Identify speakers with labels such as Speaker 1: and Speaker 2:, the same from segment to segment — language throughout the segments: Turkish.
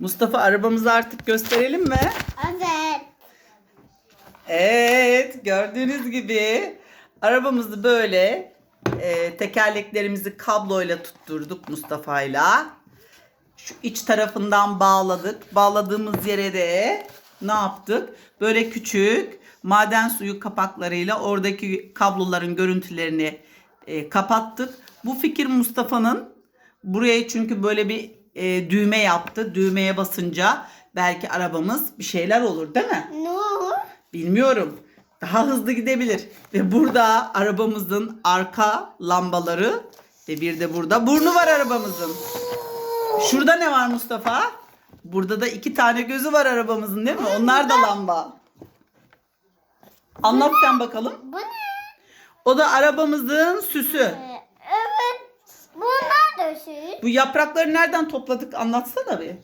Speaker 1: Mustafa arabamızı artık gösterelim mi?
Speaker 2: Evet.
Speaker 1: Evet gördüğünüz gibi arabamızı böyle e, tekerleklerimizi kabloyla tutturduk Mustafa'yla. Şu iç tarafından bağladık. Bağladığımız yere de ne yaptık? Böyle küçük maden suyu kapaklarıyla oradaki kabloların görüntülerini e, kapattık. Bu fikir Mustafa'nın. Buraya çünkü böyle bir e, düğme yaptı. Düğmeye basınca belki arabamız bir şeyler olur değil mi?
Speaker 2: Ne olur?
Speaker 1: Bilmiyorum. Daha hızlı gidebilir. Ve burada arabamızın arka lambaları ve bir de burada burnu var arabamızın. Şurada ne var Mustafa? Burada da iki tane gözü var arabamızın değil mi? Onlar da lamba. Anlat sen bakalım.
Speaker 2: Bu ne?
Speaker 1: O da arabamızın süsü.
Speaker 2: Evet. Süs.
Speaker 1: Bu yaprakları nereden topladık anlatsana bir.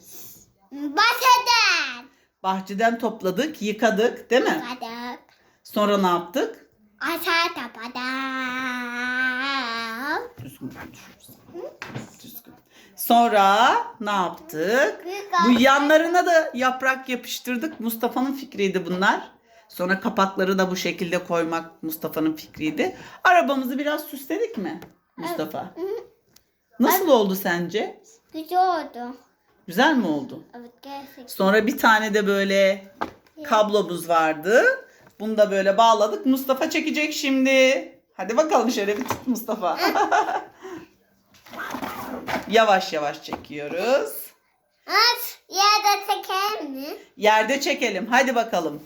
Speaker 2: Bahçeden.
Speaker 1: Bahçeden topladık, yıkadık değil mi?
Speaker 2: Badak.
Speaker 1: Sonra ne yaptık?
Speaker 2: Aşağı tapadan.
Speaker 1: Düzgün konuşuruz. Düzgün. Sonra ne yaptık? Bu yanlarına da yaprak yapıştırdık. Mustafa'nın fikriydi bunlar. Sonra kapakları da bu şekilde koymak Mustafa'nın fikriydi. Arabamızı biraz süsledik mi Mustafa? Nasıl oldu sence?
Speaker 2: Güzel oldu.
Speaker 1: Güzel mi oldu?
Speaker 2: Evet gerçekten.
Speaker 1: Sonra bir tane de böyle kablomuz vardı. Bunu da böyle bağladık. Mustafa çekecek şimdi. Hadi bakalım şöyle bir tut Mustafa. yavaş yavaş çekiyoruz.
Speaker 2: Aç yerde çeker mi?
Speaker 1: Yerde çekelim. Hadi bakalım.